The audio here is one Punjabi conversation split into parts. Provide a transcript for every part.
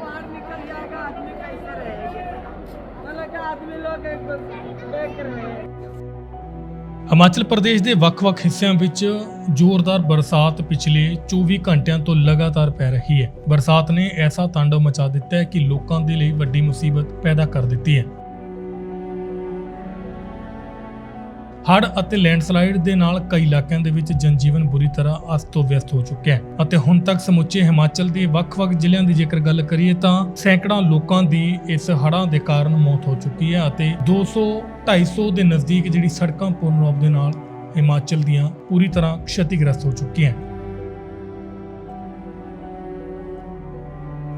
निकल जाएगा आदमी कैसे रहेंगे मतलब कि आदमी लोग एक देख रहे हैं ਹਿਮਾਚਲ ਪ੍ਰਦੇਸ਼ ਦੇ ਵੱਖ-ਵੱਖ ਹਿੱਸਿਆਂ ਵਿੱਚ ਜ਼ੋਰਦਾਰ ਬਰਸਾਤ ਪਿਛਲੇ 24 ਘੰਟਿਆਂ ਤੋਂ ਲਗਾਤਾਰ ਪੈ ਰਹੀ ਹੈ ਬਰਸਾਤ ਨੇ ਐਸਾ ਤਾਂਡਵ ਮਚਾ ਦਿੱਤਾ ਹੈ ਕਿ ਲੋਕਾਂ ਦੇ ਲਈ ਵੱਡੀ ਮੁਸੀਬਤ ਪੈਦਾ ਕਰ ਦਿੱਤੀ ਹੈ ਹੜ੍ਹ ਅਤੇ ਲੈਂਡਸਲਾਈਡ ਦੇ ਨਾਲ ਕਈ ਇਲਾਕਿਆਂ ਦੇ ਵਿੱਚ ਜਨਜੀਵਨ ਬੁਰੀ ਤਰ੍ਹਾਂ ਅਸਤ-ਵਿਅਸਤ ਹੋ ਚੁੱਕਿਆ ਹੈ ਅਤੇ ਹੁਣ ਤੱਕ ਸਮੁੱਚੇ ਹਿਮਾਚਲ ਦੇ ਵੱਖ-ਵੱਖ ਜ਼ਿਲ੍ਹਿਆਂ ਦੀ ਜੇਕਰ ਗੱਲ ਕਰੀਏ ਤਾਂ ਸੈਂਕੜਾਂ ਲੋਕਾਂ ਦੀ ਇਸ ਹੜ੍ਹਾਂ ਦੇ ਕਾਰਨ ਮੌਤ ਹੋ ਚੁੱਕੀ ਹੈ ਅਤੇ 200 250 ਦੇ ਨਜ਼ਦੀਕ ਜਿਹੜੀ ਸੜਕਾਂ ਪੂਰਨ ਰੂਪ ਦੇ ਨਾਲ ਹਿਮਾਚਲ ਦੀਆਂ ਪੂਰੀ ਤਰ੍ਹਾਂ ਖਤੀਗ੍ਰਸਤ ਹੋ ਚੁੱਕੀਆਂ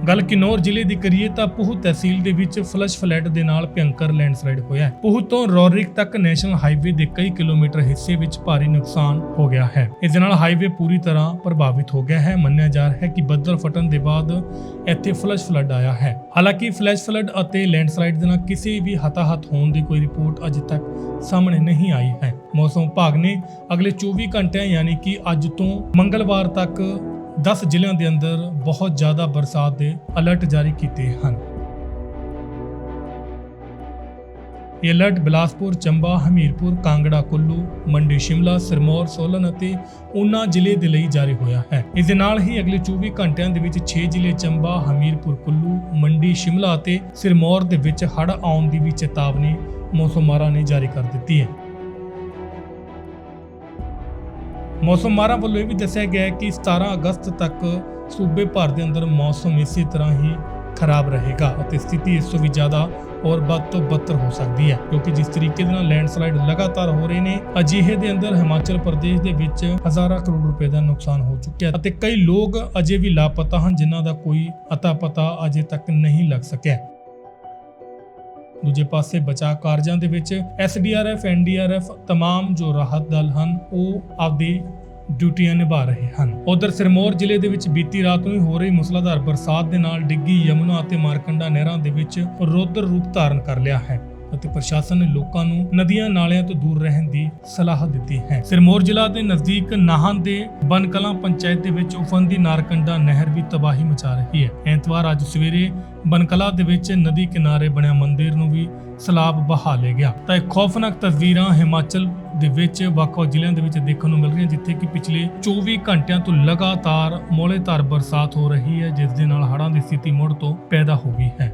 ਗੱਲ ਕਿਨੌਰ ਜ਼ਿਲ੍ਹੇ ਦੀ ਕਰੀਏ ਤਾਂ ਪੂਹ ਤਹਿਸੀਲ ਦੇ ਵਿੱਚ ਫਲਸ਼ ਫਲੈਟ ਦੇ ਨਾਲ ਭਿਅੰਕਰ ਲੈਂਡਸਲਾਈਡ ਹੋਇਆ ਹੈ। ਪੂਹ ਤੋਂ ਰੋਰਿਕ ਤੱਕ ਨੈਸ਼ਨਲ ਹਾਈਵੇ ਦੇ ਕਈ ਕਿਲੋਮੀਟਰ ਹਿੱਸੇ ਵਿੱਚ ਭਾਰੀ ਨੁਕਸਾਨ ਹੋ ਗਿਆ ਹੈ। ਇਸ ਦੇ ਨਾਲ ਹਾਈਵੇ ਪੂਰੀ ਤਰ੍ਹਾਂ ਪ੍ਰਭਾਵਿਤ ਹੋ ਗਿਆ ਹੈ। ਮੰਨਿਆ ਜਾ ਰਿਹਾ ਹੈ ਕਿ ਬੱਦਲ ਫਟਣ ਦੇ ਬਾਅਦ ਇੱਥੇ ਫਲਸ਼ ਫਲੱਡ ਆਇਆ ਹੈ। ਹਾਲਾਂਕਿ ਫਲੈਸ਼ ਫਲੱਡ ਅਤੇ ਲੈਂਡਸਲਾਈਡ ਦੇ ਨਾਲ ਕਿਸੇ ਵੀ ਹਤਾਹਤ ਹੋਣ ਦੀ ਕੋਈ ਰਿਪੋਰਟ ਅਜੇ ਤੱਕ ਸਾਹਮਣੇ ਨਹੀਂ ਆਈ ਹੈ। ਮੌਸਮ ਵਿਭਾਗ ਨੇ ਅਗਲੇ 24 ਘੰਟਿਆਂ ਯਾਨੀ ਕਿ ਅੱਜ ਤੋਂ ਮੰਗਲਵਾਰ ਤੱਕ 10 ਜ਼ਿਲ੍ਹਿਆਂ ਦੇ ਅੰਦਰ ਬਹੁਤ ਜ਼ਿਆਦਾ ਬਰਸਾਤ ਦੇ ਅਲਰਟ ਜਾਰੀ ਕੀਤੇ ਹਨ। ਇਹ ਅਲਰਟ ਬਿਲਾਸਪੁਰ, ਚੰਬਾ, ਹਮੀਰਪੁਰ, ਕਾਂਗੜਾ, ਕੁੱਲੂ, ਮੰਡੀ, ਸ਼ਿਮਲਾ, ਸਿਰਮੌਰ, ਸੋਲਨ ਅਤੇ ਊਨਾ ਜ਼ਿਲ੍ਹੇ ਦੇ ਲਈ ਜਾਰੀ ਹੋਇਆ ਹੈ। ਇਸ ਦੇ ਨਾਲ ਹੀ ਅਗਲੇ 24 ਘੰਟਿਆਂ ਦੇ ਵਿੱਚ 6 ਜ਼ਿਲ੍ਹੇ ਚੰਬਾ, ਹਮੀਰਪੁਰ, ਕੁੱਲੂ, ਮੰਡੀ, ਸ਼ਿਮਲਾ ਅਤੇ ਸਿਰਮੌਰ ਦੇ ਵਿੱਚ ਹੜ੍ਹ ਆਉਣ ਦੀ ਵੀ ਚੇਤਾਵਨੀ ਮੌਸਮ ਨੇ ਜਾਰੀ ਕਰ ਦਿੱਤੀ ਹੈ। ਮੌਸਮ ਮਾਹਰਾਂ ਵੱਲੋਂ ਇਹ ਵੀ ਦੱਸਿਆ ਗਿਆ ਕਿ 17 ਅਗਸਤ ਤੱਕ ਸੂਬੇ ਭਰ ਦੇ ਅੰਦਰ ਮੌਸਮ ਇਸੇ ਤਰ੍ਹਾਂ ਹੀ ਖਰਾਬ ਰਹੇਗਾ ਅਤੇ ਸਥਿਤੀ ਇਸ ਤੋਂ ਵੀ ਜ਼ਿਆਦਾ ਔਰ ਵੱਧ ਤੋਂ ਬਦਤਰ ਹੋ ਸਕਦੀ ਹੈ, ਕਿਉਂਕਿ ਜਿਸ ਤਰੀਕੇ ਦੇ ਨਾਲ ਲੈਂਡਸਲਾਈਡ ਲਗਾਤਾਰ ਹੋ ਰਹੇ ਨੇ, ਅਜਿਹੇ ਦੇ ਅੰਦਰ ਹਿਮਾਚਲ ਪ੍ਰਦੇਸ਼ ਦੇ ਵਿੱਚ ਹਜ਼ਾਰਾਂ ਕਰੋੜ ਰੁਪਏ ਦਾ ਨੁਕਸਾਨ ਹੋ ਚੁੱਕਿਆ ਅਤੇ ਕਈ ਲੋਕ ਅਜੇ ਵੀ ਲਾਪਤਾ ਹਨ, ਜਿਨ੍ਹਾਂ ਦਾ ਕੋਈ ਅਤਾ ਪਤਾ ਅਜੇ ਤੱਕ ਨਹੀਂ ਲੱਗ ਸਕਿਆ। ਦੂਜੇ ਪਾਸੇ ਬਚਾਅ ਕਾਰਜਾਂ ਦੇ ਵਿੱਚ ਐਸਡੀਆਰਐਫ ਐਨਡੀਆਰਐਫ तमाम ਜੋ ਰਾਹਤ ਦਲ ਹਨ ਉਹ ਆਪਦੀ ਡਿਊਟੀਆਂ ਨਿਭਾ ਰਹੇ ਹਨ ਉਧਰ ਸਿਰਮੌਰ ਜ਼ਿਲ੍ਹੇ ਦੇ ਵਿੱਚ ਬੀਤੀ ਰਾਤ ਨੂੰ ਹੀ ਹੋ ਰਹੀ ਮੁਸਲਾਧਾਰ ਬਰਸਾਤ ਦੇ ਨਾਲ ਡਿੱਗੀ ਯਮੁਨਾ ਅਤੇ ਮਾਰਕੰਡਾ ਨਹਿਰਾਂ ਦੇ ਵਿੱਚ ਰੌਦਰ ਰੂਪ ਧਾਰਨ ਕਰ ਲਿਆ ਹੈ ਅਤੇ ਪ੍ਰਸ਼ਾਸਨ ਨੇ ਲੋਕਾਂ ਨੂੰ ਨਦੀਆਂ ਨਾਲਿਆਂ ਤੋਂ ਦੂਰ ਰਹਿਣ ਦੀ ਸਲਾਹ ਦਿੱਤੀ ਹੈ। ਸਿਰਮੌਰ ਜ਼ਿਲ੍ਹਾ ਦੇ ਨਜ਼ਦੀਕ ਨਾਹਨ ਦੇ ਬਨਕਲਾਂ ਪੰਚਾਇਤ ਦੇ ਵਿੱਚ ਉਫਨ ਦੀ ਨਾਰਕੰਡਾ ਨਹਿਰ ਵੀ ਤਬਾਹੀ ਮਚਾ ਰਹੀ ਹੈ। ਐਤਵਾਰ ਅੱਜ ਸਵੇਰੇ ਬਨਕਲਾ ਦੇ ਵਿੱਚ ਨਦੀ ਕਿਨਾਰੇ ਬਣਿਆ ਮੰਦਿਰ ਨੂੰ ਵੀ ਸਲਾਬ ਬਹਾ ਲਿਆ ਗਿਆ। ਤਾਂ ਇਹ ਖੌਫਨਾਕ ਤਸਵੀਰਾਂ ਹਿਮਾਚਲ ਦੇ ਵਿੱਚ ਵੱਖ-ਵੱਖ ਜ਼ਿਲ੍ਹਿਆਂ ਦੇ ਵਿੱਚ ਦੇਖਣ ਨੂੰ ਮਿਲ ਰਹੀਆਂ, ਜਿੱਥੇ ਕਿ ਪਿਛਲੇ 24 ਘੰਟਿਆਂ ਤੋਂ ਲਗਾਤਾਰ ਮੌਲੇਧਾਰ ਬਰਸਾਤ ਹੋ ਰਹੀ ਹੈ, ਜਿਸ ਦੇ ਨਾਲ ਹੜ੍ਹਾਂ ਦੀ ਸਥਿਤੀ ਮੁੜ ਤੋਂ ਪੈਦਾ ਹੋ ਗਈ ਹੈ।